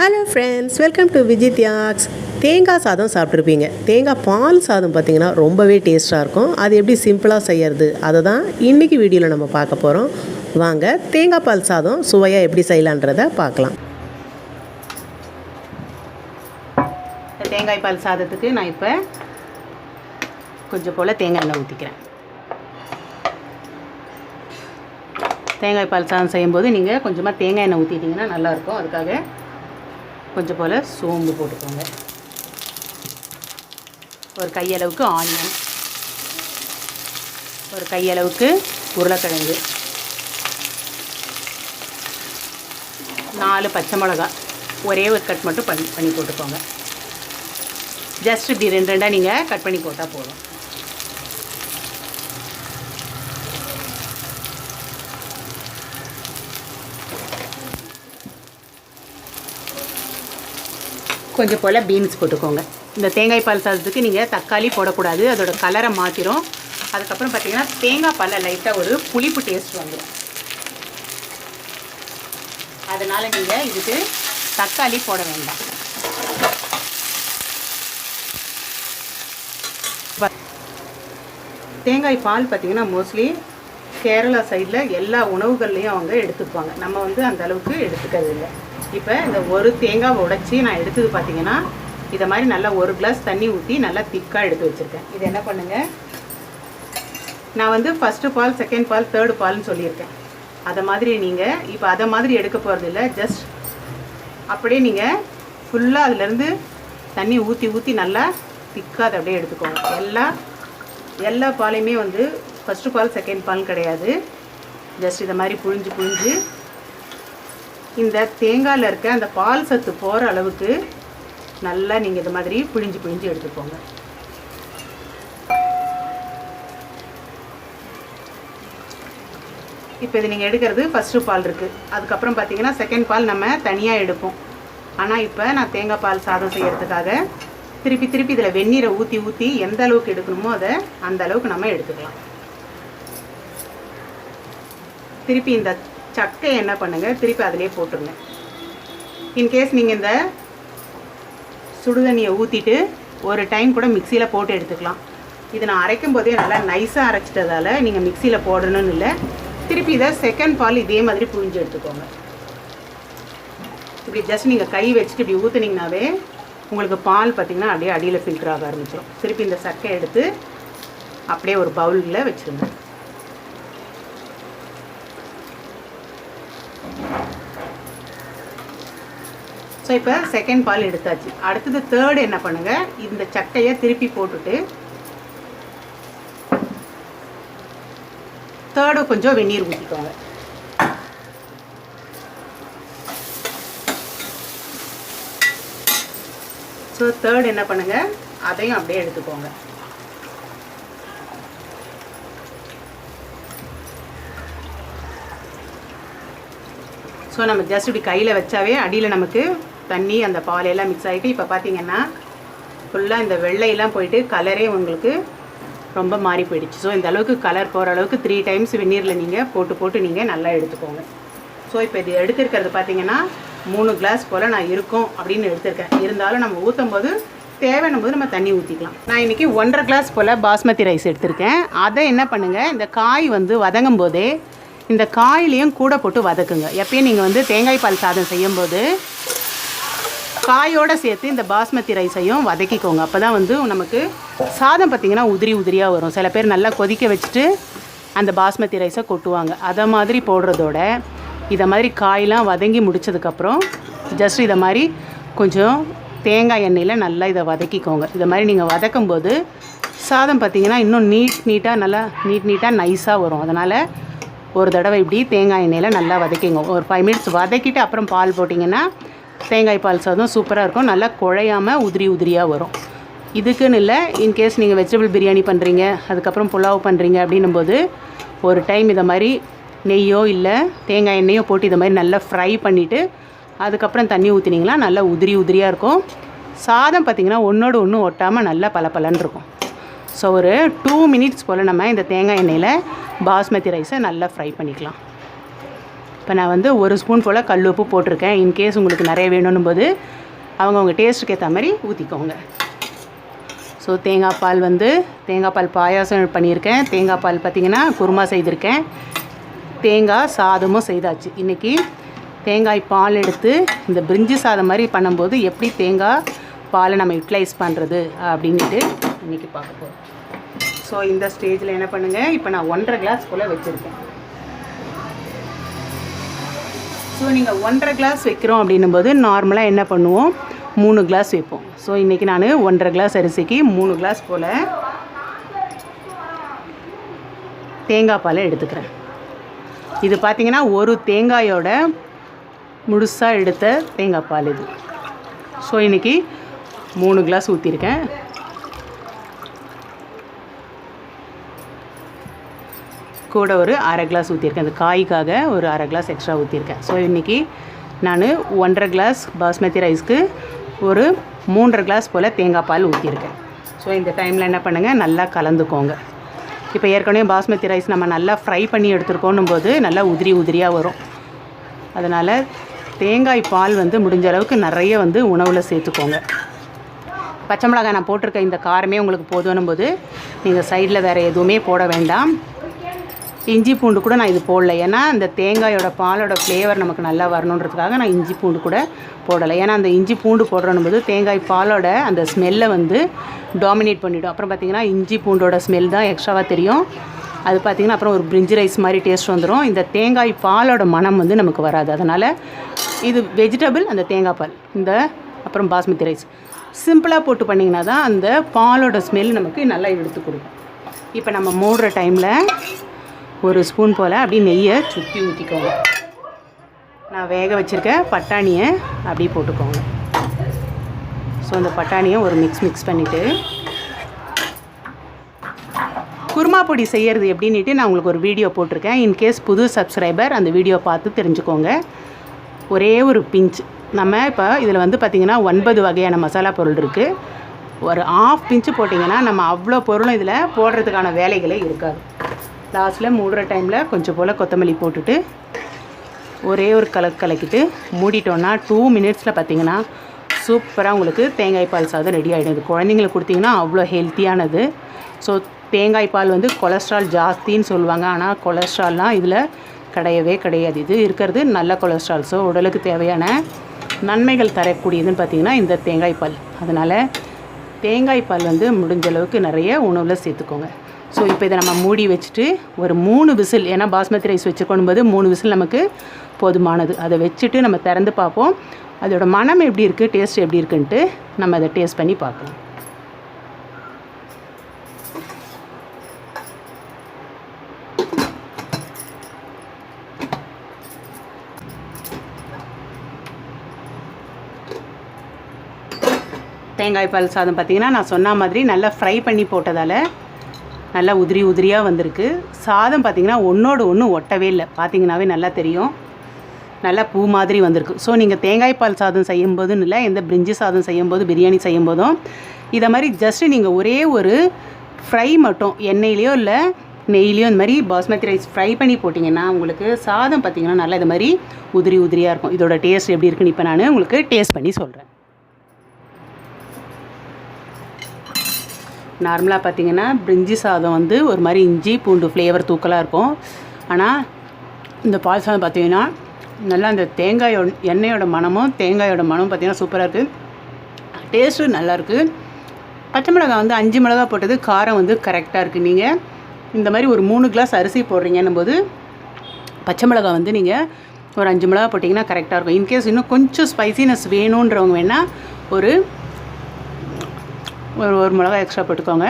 Hello friends welcome to விஜித்யாக்ஸ் தேங்காய் சாதம் சாப்பிட்ருப்பீங்க தேங்காய் பால் சாதம் பார்த்தீங்கன்னா ரொம்பவே டேஸ்ட்டாக இருக்கும். அது எப்படி சிம்பிளாக செய்யறது? அதை தான் இன்றைக்கி வீடியோவில் நம்ம பார்க்க போகிறோம் வாங்க தேங்காய் பால் சாதம் சுவையாக எப்படி செய்யலான்றதை பார்க்கலாம். தேங்காய் பால் சாதத்துக்கு நான் இப்போ கொஞ்சம் போல் தேங்காய் எண்ணெய் ஊற்றிக்கிறேன் தேங்காய் பால் சாதம் செய்யும்போது நீங்கள் கொஞ்சமாக தேங்காய் எண்ணெய் ஊற்றிட்டிங்கன்னா நல்லாயிருக்கும் அதுக்காக கொஞ்சம் போல் சோம்பு போட்டுக்கோங்க. ஒரு கையளவுக்கு ஆனியன். ஒரு கையளவுக்கு உருளைக்கிழங்கு. நாலு பச்சை மிளகா. ஒரே ஒரு கட் மட்டும் பண்ணி பண்ணி போட்டுக்கோங்க. ஜஸ்ட் இப்படி ரெண்டு ரெண்டாக நீங்கள் கட் பண்ணி போட்டால் போதும். கொஞ்சம் போல் பீன்ஸ் போட்டுக்கோங்க. இந்த தேங்காய் பால் சாதத்துக்கு நீங்கள் தக்காளி போடக்கூடாது. அதோட கலரை மாற்றிடும் அதுக்கப்புறம் பார்த்தீங்கன்னா தேங்காய் பாலில் லைட்டாக ஒரு புளிப்பு டேஸ்ட் வந்துடும் அதனால் நீங்கள் இதுக்கு தக்காளி போட வேண்டாம். தேங்காய் பால் பார்த்திங்கன்னா மோஸ்ட்லி கேரளா சைடில் எல்லா உணவுகள்லையும் அவங்க எடுத்துக்குவாங்க. நம்ம வந்து அந்த அளவுக்கு எடுத்துக்கிறது இல்லை. இப்போ இந்த ஒரு தேங்காவை உடைச்சி நான் எடுத்தது பார்த்தீங்கன்னா இதை மாதிரி நல்லா ஒரு கிளாஸ் தண்ணி ஊற்றி நல்லா திக்காக எடுத்து வச்சுருக்கேன். இது என்ன பண்ணுங்கள் நான் வந்து first ball second ball third பால்னு சொல்லியிருக்கேன். அதை மாதிரி நீங்கள் இப்போ அதை மாதிரி எடுக்க போகிறது இல்லை ஜஸ்ட் அப்படியே நீங்கள் ஃபுல்லாக அதுலேருந்து தண்ணி ஊற்றி ஊற்றி நல்லா திக்காக அதை அப்படியே எடுத்துக்கோங்க. எல்லா எல்லா பாலையுமே வந்து ஃபஸ்ட்டு பால் செகண்ட் பால் கிடையாது. ஜஸ்ட் இதை மாதிரி புழிஞ்சு புழிஞ்சு இந்த தேங்காயில் இருக்க அந்த பால் சத்து போகிற அளவுக்கு நல்லா நீங்கள் இது மாதிரி பிழிஞ்சு பிழிஞ்சு எடுத்துக்கோங்க. இப்போ இது நீங்கள் எடுக்கிறது ஃபஸ்ட்டு பால் இருக்குது அதுக்கப்புறம் பார்த்தீங்கன்னா செகண்ட் பால் நம்ம தனியாக எடுப்போம். ஆனால் இப்போ நான் தேங்காய் பால் சாதம் செய்கிறதுக்காக திருப்பி திருப்பி இதில் வெந்நீரை ஊற்றி ஊற்றி எந்த அளவுக்கு எடுக்கணுமோ அதை அந்த அளவுக்கு நம்ம எடுத்துக்கலாம். திருப்பி இந்த சக்கையை என்ன பண்ணுங்கள் திருப்பி அதிலே போட்டுருங்க. இன்கேஸ் நீங்கள் இந்த சுடுதண்ணியை ஊற்றிட்டு ஒரு டைம் கூட மிக்சியில் போட்டு எடுத்துக்கலாம். இது நான் அரைக்கும் போதே நல்லா நைஸாக அரைச்சிட்டதால நீங்கள் மிக்சியில் போடணும்னு இல்லை. திருப்பி இதை செகண்ட் பால் இதே மாதிரி புழிஞ்சு எடுத்துக்கோங்க. இப்படி ஜஸ்ட் நீங்கள் கை வச்சுட்டு இப்படி ஊற்றுனீங்கனாவே உங்களுக்கு பால் பார்த்தீங்கன்னா அப்படியே அடியில் ஃபில்டர் ஆக ஆரம்பிச்சிடும் திருப்பி இந்த சக்கை எடுத்து அப்படியே ஒரு பவுலில் வச்சுருங்க. ஸோ இப்போ செகண்ட் பால் எடுத்தாச்சு. அடுத்தது தேர்டு என்ன பண்ணுங்கள் இந்த சக்கையை திருப்பி போட்டுட்டு தேர்டு கொஞ்சம் வெந்நீர் ஊற்றிக்கோங்க ஸோ தேர்ட் என்ன பண்ணுங்கள் அதையும் அப்படியே எடுத்துக்கோங்க. ஸோ நம்ம ஜஸ்ட் இப்படி கையில் வச்சாவே அடியில் நமக்கு தண்ணி அந்த பால் எல்லாம் மிக்ஸ் ஆகிட்டு இப்போ பார்த்தீங்கன்னா ஃபுல்லாக இந்த வெள்ளையெல்லாம் போயிட்டு கலரே உங்களுக்கு ரொம்ப மாறி போயிடுச்சு. ஸோ இந்த அளவுக்கு கலர் போகிற அளவுக்கு த்ரீ டைம்ஸ் வெந்நீரில் நீங்கள் போட்டு போட்டு நீங்கள் நல்லா எடுத்துக்கோங்க. ஸோ இப்போ இது எடுத்திருக்கிறது பார்த்தீங்கன்னா மூணு கிளாஸ் போல் நான் இருக்கும் அப்படின்னு எடுத்திருக்கேன். இருந்தாலும் நம்ம ஊற்றும் போது தேவைன்னும் போது நம்ம தண்ணி ஊற்றிக்கலாம் நான் இன்றைக்கி ஒன்றரை கிளாஸ் போல் பாஸ்மதி ரைஸ் எடுத்திருக்கேன். அதை என்ன பண்ணுங்கள் இந்த காய் வந்து வதங்கும் போதே இந்த காயிலையும் கூட போட்டு வதக்குங்க. எப்பயும் நீங்கள் வந்து தேங்காய் பால் சாதம் செய்யும்போது காயோடு சேர்த்து இந்த பாஸ்மதி ரைஸையும் வதக்கிக்கோங்க. அப்போ தான் வந்து நமக்கு சாதம் பார்த்திங்கன்னா உதிரி உதிரியாக வரும். சில பேர் நல்லா கொதிக்க வச்சுட்டு அந்த பாஸ்மதி ரைஸை கொட்டுவாங்க. அதை மாதிரி போடுறதோட இதை மாதிரி காயெலாம் வதங்கி முடிச்சதுக்கப்புறம் ஜஸ்ட் இதை மாதிரி கொஞ்சம் தேங்காய் எண்ணெயில் நல்லா இதை வதக்கிக்கோங்க. இதை மாதிரி நீங்கள் வதக்கும் போது சாதம் பார்த்திங்கன்னா இன்னும் நீட் நீட்டாக நல்லா நீட் நீட்டாக நைஸாக வரும். அதனால் ஒரு தடவை இப்படி தேங்காய் எண்ணெயில் நல்லா வதக்கிங்க ஒரு ஃபைவ் மினிட்ஸ் வதக்கிட்டு அப்புறம் பால் போட்டிங்கன்னா தேங்காய் பால் சாதம் சூப்பராக இருக்கும். நல்லா குழையாமல் உதிரி உதிரியாக வரும். இதுக்குன்னு இல்லை இன்கேஸ் நீங்கள் வெஜிடபிள் பிரியாணி பண்ணுறீங்க அதுக்கப்புறம் புலாவ் பண்ணுறீங்க அப்படின்னும் போது ஒரு டைம் இதை மாதிரி நெய்யோ இல்லை தேங்காய் எண்ணெயோ போட்டு இதை மாதிரி நல்லா ஃப்ரை பண்ணிவிட்டு அதுக்கப்புறம் தண்ணி ஊற்றினீங்கன்னா நல்லா உதிரி உதிரியாக இருக்கும். சாதம் பார்த்திங்கன்னா ஒன்றோடு ஒன்று ஒட்டாமல் நல்லா பளபளன்னு இருக்கும். ஸோ ஒரு டூ மினிட்ஸ் போல் நம்ம இந்த தேங்காய் எண்ணெயில் பாஸ்மதி ரைஸை நல்லா ஃப்ரை பண்ணிக்கலாம். இப்போ நான் வந்து ஒரு ஸ்பூன் போல் கல் உப்பு போட்டிருக்கேன் இன்கேஸ் உங்களுக்கு நிறைய வேணும்னும் போது அவங்கவுங்க டேஸ்ட்டுக்கு ஏற்ற மாதிரி ஊற்றிக்கோங்க ஸோ தேங்காய் பால் வந்து தேங்காய் பால் பாயாசம் பண்ணியிருக்கேன். தேங்காய் பால் பார்த்திங்கன்னா குருமா செய்திருக்கேன். தேங்காய் சாதமும் செய்தாச்சு. இன்றைக்கி தேங்காய் பால் எடுத்து இந்த பிரிஞ்சி சாதம் மாதிரி பண்ணும்போது எப்படி தேங்காய் பாலை நம்ம யூட்டிலைஸ் பண்ணுறது அப்படின்ட்டு இன்றைக்கி பார்க்க போகிறோம் ஸோ இந்த ஸ்டேஜில் என்ன பண்ணுங்கள் இப்போ நான் ஒன்றரை கிளாஸ் போல் வச்சுருக்கேன். ஸோ நீங்கள் ஒன்றரை கிளாஸ் வைக்கிறோம் அப்படின்னும் போது நார்மலாக என்ன பண்ணுவோம்? மூணு கிளாஸ் வைப்போம். ஸோ இன்றைக்கி நான் ஒன்றரை கிளாஸ் அரிசிக்கு மூணு கிளாஸ் போல் தேங்காய் பாலை எடுத்துக்கிறேன். இது பார்த்திங்கன்னா ஒரு தேங்காயோட முழுசாக எடுத்த தேங்காய் பால் இது. ஸோ இன்றைக்கி மூணு கிளாஸ் ஊற்றிருக்கேன் கூட ஒரு அரை கிளாஸ் ஊற்றிருக்கேன் அந்த காய்க்காக ஒரு அரை கிளாஸ் எக்ஸ்ட்ரா ஊற்றிருக்கேன் ஸோ இன்றைக்கி நான் ஒன்றரை கிளாஸ் பாஸ்மதி ரைஸ்க்கு ஒரு மூன்றரை கிளாஸ் போல் தேங்காய் பால் ஊற்றிருக்கேன் ஸோ இந்த டைமில் என்ன பண்ணுங்கள் நல்லா கலந்துக்கோங்க. இப்போ ஏற்கனவே பாஸ்மதி ரைஸ் நம்ம நல்லா ஃப்ரை பண்ணி எடுத்துருக்கோன்னும் போது நல்லா உதிரி உதிரியாக வரும். அதனால் தேங்காய் பால் வந்து முடிஞ்ச அளவுக்கு நிறைய வந்து உணவில் சேர்த்துக்கோங்க. பச்சை மிளகாய் நான் போட்டிருக்க இந்த காரமே உங்களுக்கு போதும்னும் போது நீங்கள் சைடில் வேறு எதுவுமே போட வேண்டாம். இஞ்சி பூண்டு கூட நான் இது போடல. ஏன்னா அந்த தேங்காயோட பாலோட ஃப்ளேவர் நமக்கு நல்லா வரணுன்றதுக்காக நான் இஞ்சி பூண்டு கூட போடலை. ஏன்னா அந்த இஞ்சி பூண்டு போடுறோம் போது தேங்காய் பாலோட அந்த ஸ்மெல்லை வந்து டாமினேட் பண்ணிவிடும் அப்புறம் பார்த்திங்கன்னா இஞ்சி பூண்டோட ஸ்மெல் தான் எக்ஸ்ட்ராவாக தெரியும். அது பார்த்திங்கன்னா அப்புறம் ஒரு பிரிஞ்சி ரைஸ் மாதிரி டேஸ்ட் வந்துடும் இந்த தேங்காய் பாலோட மனம் வந்து நமக்கு வராது. அதனால் இது வெஜிடபிள் அந்த தேங்காய் பால் இந்த அப்புறம் பாஸ்மதி ரைஸ் சிம்பிளாக போட்டு பண்ணிங்கன்னா தான் அந்த பாலோட ஸ்மெல் நமக்கு நல்லா எடுத்து கொடுக்கும். இப்போ நம்ம மூடுற டைமில் ஒரு ஸ்பூன் போல் அப்படியே நெய்யை சுற்றி ஊற்றிக்கோங்க நான் வேக வச்சுருக்க பட்டாணியை அப்படியே போட்டுக்கோங்க. ஸோ அந்த பட்டாணியை ஒரு மிக்ஸ் மிக்ஸ் பண்ணிவிட்டு குருமா பொடி செய்கிறது எப்படின்ட்டு நான் உங்களுக்கு ஒரு வீடியோ போட்டிருக்கேன். இன்கேஸ் புது சப்ஸ்கிரைபர் அந்த வீடியோ பார்த்து தெரிஞ்சுக்கோங்க. ஒரே ஒரு பிஞ்ச் நம்ம இப்போ இதில் வந்து பார்த்திங்கன்னா ஒன்பது வகையான மசாலா பொருள் இருக்குது ஒரு ஆஃப் பிஞ்சு போட்டிங்கன்னா நம்ம அவ்வளோ பொருளும் இதில் போடுறதுக்கான வேலைகளே இருக்காது. லாஸ்ட்டில் மூடுற டைமில் கொஞ்சம் போல் கொத்தமல்லி போட்டுட்டு ஒரே ஒரு கலக்கு கலக்கிட்டு மூடிட்டோன்னா டூ மினிட்ஸில் பார்த்தீங்கன்னா சூப்பராக உங்களுக்கு தேங்காய் பால் சாதம் ரெடி ஆகிடும் இது குழந்தைங்களுக்கு கொடுத்தீங்கன்னா அவ்வளோ ஹெல்த்தியானது ஸோ தேங்காய் பால் வந்து கொலஸ்ட்ரால் ஜாஸ்தின்னு சொல்லுவாங்க. ஆனால் கொலஸ்ட்ரால்லாம் இதில் கிடையவே கிடையாது. இது இருக்கிறது நல்ல கொலஸ்ட்ரால் ஸோ உடலுக்கு தேவையான நன்மைகள் தரக்கூடியதுன்னு பார்த்திங்கன்னா இந்த தேங்காய் பால். அதனால் தேங்காய் பால் வந்து முடிஞ்ச அளவுக்கு நிறைய உணவில் சேர்த்துக்கோங்க. ஸோ இப்போ இதை நம்ம மூடி வச்சுட்டு ஒரு மூணு விசில் ஏன்னா பாஸ்மதி ரைஸ் வச்சுருக்கணும் போது மூணு விசில் நமக்கு போதுமானது. அதை வச்சுட்டு நம்ம திறந்து பார்ப்போம். அதோட மனம் எப்படி இருக்குது டேஸ்ட் எப்படி இருக்குன்ட்டு நம்ம அதை டேஸ்ட் பண்ணி பார்க்கலாம். தேங்காய் பால் சாதம் பார்த்திங்கன்னா நான் சொன்ன மாதிரி நல்லா ஃப்ரை பண்ணி போட்டதால் நல்லா உதிரி உதிரியாக வந்திருக்கு. சாதம் பார்த்திங்கன்னா ஒன்றோடு ஒன்று ஒட்டவே இல்லை. பார்த்திங்கனாவே நல்லா தெரியும். நல்லா பூ மாதிரி வந்திருக்கு. ஸோ நீங்கள் தேங்காய் பால் சாதம் செய்யும்போதுன்னு இல்லை எந்த பிரிஞ்சி சாதம் செய்யும்போது பிரியாணி செய்யும்போதும் இதை மாதிரி ஜஸ்ட்டு நீங்கள் ஒரே ஒரு ஃப்ரை மட்டும் எண்ணெயிலையோ இல்லை நெய்லேயோ இந்த மாதிரி பாஸ்மதி ரைஸ் ஃப்ரை பண்ணி போட்டிங்கன்னா உங்களுக்கு சாதம் பார்த்திங்கன்னா நல்லா இது மாதிரி உதிரி உதிரியாக இருக்கும். இதோட டேஸ்ட் எப்படி இருக்குன்னு இப்போ நான் உங்களுக்கு டேஸ்ட் பண்ணி சொல்கிறேன் நார்மலாக பார்த்தீங்கன்னா பிரிஞ்சி சாதம் வந்து ஒரு மாதிரி இஞ்சி பூண்டு ஃப்ளேவர் தூக்கலாக இருக்கும். ஆனால் இந்த பால் சாதம் பார்த்தீங்கன்னா நல்லா அந்த தேங்காயோட எண்ணெயோட மனமும் தேங்காயோட மனமும் பார்த்தீங்கன்னா சூப்பராக இருக்குது டேஸ்ட்டும் நல்லாயிருக்கு பச்சை மிளகாய் வந்து அஞ்சு மிளகா போட்டது காரம் வந்து கரெக்டாக இருக்குது நீங்கள் இந்த மாதிரி ஒரு மூணு கிளாஸ் அரிசி போடுறீங்கன்னும் போது பச்சை மிளகாய் வந்து நீங்கள் ஒரு அஞ்சு மிளகா போட்டிங்கன்னா கரெக்டாக இருக்கும். இன்கேஸ் இன்னும் கொஞ்சம் ஸ்பைசினஸ் வேணுன்றவங்க வேணால் ஒரு ஒரு ஒரு மிளகா எக்ஸ்ட்ரா போட்டுக்கோங்க.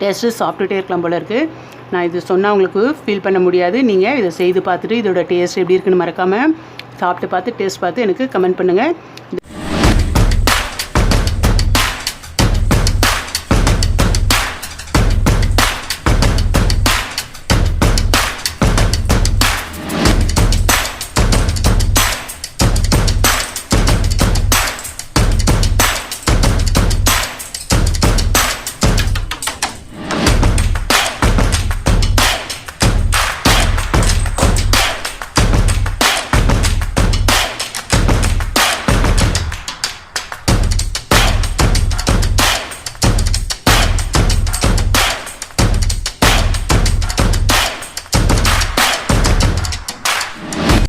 டேஸ்ட்டு சாப்பிட்டுட்டே இருக்கலாம் போல இருக்குது நான் இது சொன்னால் உங்களுக்கு ஃபீல் பண்ண முடியாது. நீங்கள் இதை செய்து பார்த்துட்டு இதோட டேஸ்ட் எப்படி இருக்குன்னு மறக்காமல் சாப்பிட்டு பார்த்து டேஸ்ட் பார்த்து எனக்கு கமெண்ட் பண்ணுங்கள்